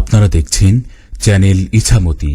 আপনারা দেখছেন চ্যানেল ইছামতি।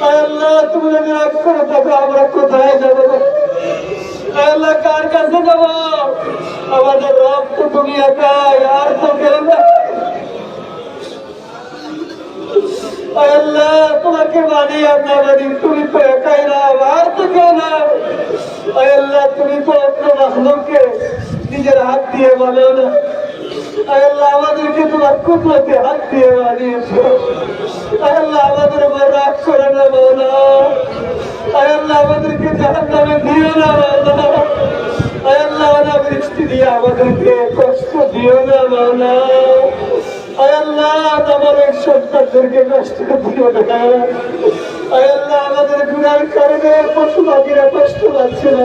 আল্লাহ তুমি যদি রাগ করে থাকো আমরা কোথায় যাব আয় আল্লাহ কার কাছে যাব আমাদের রব তো তুমি একাই আর তো কেউ না আয় আল্লাহ তোমাকে মানি আমরা মানি তুমি তো একাই না আর তো কেউ না আয় আল্লাহ তুমি তো অন্য মাহলুমকে নিজের হাত দিয়ে বলো না আয় আল্লাহ, আমাদেরকে তোমার কুদরতে হাত দিয়ে বানিয়েছো। আল্লাহ, আমাদের উপর রাগ না বলো আল্লাহ, আমাদেরকে জাহান নামে দিও না বলো আল্লাহ অনাবৃষ্টি দিয়ে আমাদেরকে কষ্ট দিও না বলো আল্লাহ আমাদের সন্তানদেরকে কষ্ট দিও না। আল্লাহ, আমাদের গুণার কারণে পশু পাখিরা কষ্ট পাচ্ছে না।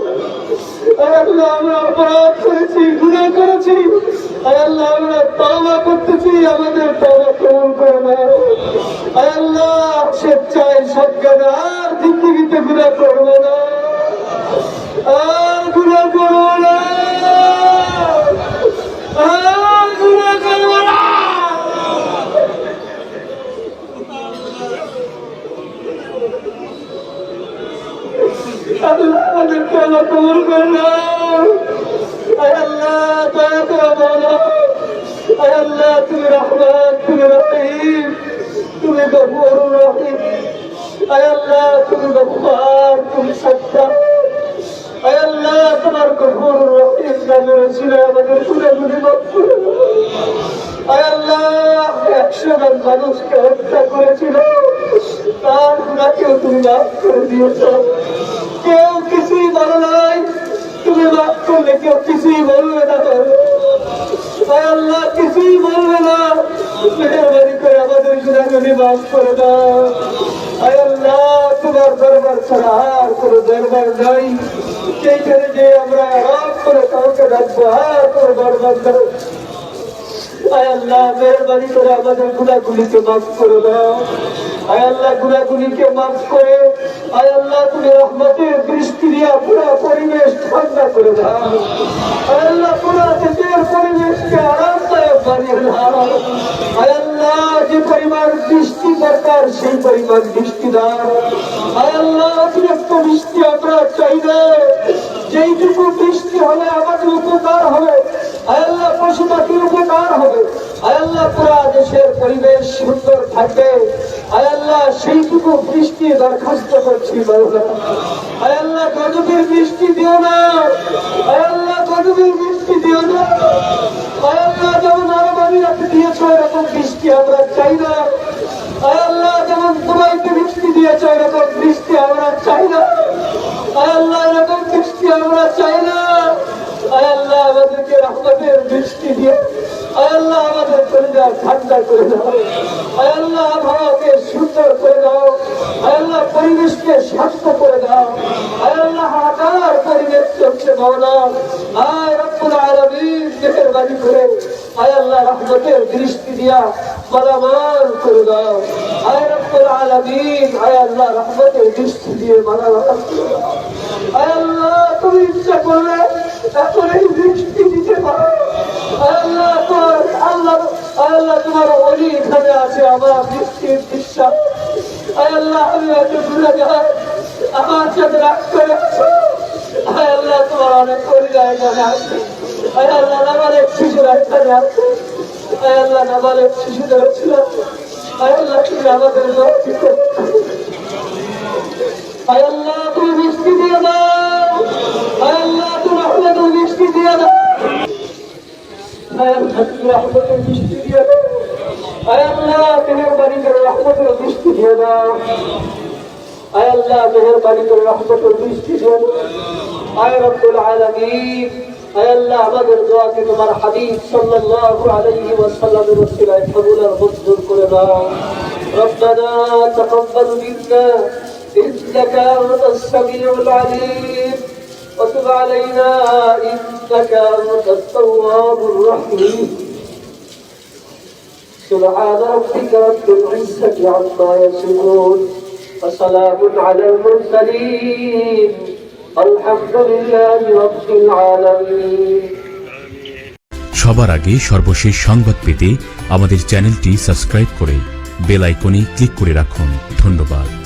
আল্লাহ করেছি আল্লাহ আমরা তওবা করতেছি আমাদের কবুল করে আল্লাহ স্বেচ্ছায় সজ্ঞানে আর আল্লাহ আমাদের তওবা কবুল করে নাও আল্লাহ দয়া করে বলো আল্লাহ তুমি রহমান তুমি রহিম, তুমি গফুর রহিম আল্লাহ তুমি গফার তুমি সত্তার আল্লাহ, তোমার গফুর রহিম নামে ছিল আমাদের দাও। আয় আল্লাহ একশো মানুষকে হত্যা করেছিল তার গুণাকেও তুমি মাফ করে দিয়েছ কেউ কিছুই বলো নাই। তুমি মাফ করলে কেউ কিছুই বলবে না আয় আল্লাহ কিছুই বলবে না। মেহরবানি করে আমাদের গুণাগুলি মাফ করে দাও। আল্লাহ, তোমার দরবার ছাড়া আর কোনো দরবার নাই। সেইখানে যে আমরা আরাম করে কাউকে ডাকবো, আর কোনো দরবার নাই। আল্লাহ, মেহরবানি করে আমাদের গুণাগুলিকে মাফ করে দাও। আল্লাহ, গুণাগুলিকে মাফ করে আল্লাহ, তুমি রহমতের দিয়া পুরো পরিবেশ ঠান্ডা করে পরিবেশকে আরামদায়ক বানিয়ে দাও যে পরিমাণ বৃষ্টি দরকার, সেই পরিমাণ বৃষ্টি দাও। আয় বৃষ্টি আমরা চাই না। যেইটুকু বৃষ্টি হলে আমাদের উপকার হবে আল্লাহ, পশু পাখির উপকার হবে। আল্লাহ, পুরা দেশের পরিবেশ সুন্দর থাকবে। আল্লাহ সেইটুকু বৃষ্টি দরখাস্ত করছি আল্লাহ, গজবের বৃষ্টি দিও না। আল্লাহ, গজবের বৃষ্টি দিও না। আমরা চাই না। আয় আমাদেরকে রহমতের বৃষ্টি দিয়ে, আয় আল্লাহ ঠান্ডা করে দাও। পরিবেশকে শান্ত করে দাও। আল্লাহ হাহাকার পরিবেশ চলছে মাওলা আয় রব্বুল আলামিন মেহরবানি করে। আয় রহমতের দৃষ্টি দিয়া মালামাল করে দাও। আয় রব্বুল আল্লাহ, রহমতের দৃষ্টি দিয়ে মালামাল করে দাও। আয় আল্লাহ, তুমি ইচ্ছা করলে দৃষ্টি দিতে পারো। আল্লাহ আল্লাহ, তোমার অলি এখানে আছে আমার দৃষ্টির বিশ্বাস। আল্লাহ, আমি এত দূরে যাই, আমার সাথে রাগ করে। আল্লাহ, তোমার অনেক করিয়া এখানে আছে। আল্লাহ এক শিশুরা এখানে আছে। আল্লাহ এক শিশুদের ছিল। আল্লাহ, তুমি আমাদের রক্ষা আয় আল্লাহ রহমতের মিষ্টি দিয়ে দাও আয় আল্লাহ মেহরবানি করে রহমতের মিষ্টি দিয়ে দাও আয় আল্লাহ মেহরবানি করে রহমতের মিষ্টি দিয়ে দাও আয় রব্বুল আলামিন আয় আল্লাহ আমাদের দোয়াকে তোমার হাবিব সাল্লাল্লাহু আলাইহি ওয়াসাল্লামের ওসিলায় কবুল আর মঞ্জুর করে দাও ربنا تقبل منا إنك أنت السميع العليم وتب علينا إنك أنت التواب الرحيم سبحان ربك رب العزة عما يصفون وسلام على المرسلين الحمد لله رب العالمين সবার আগে সর্বশেষ সংবাদ পেতে আমাদের চ্যানেলটি সাবস্ক্রাইব করে বেল আইকনে ক্লিক করে রাখুন ধন্যবাদ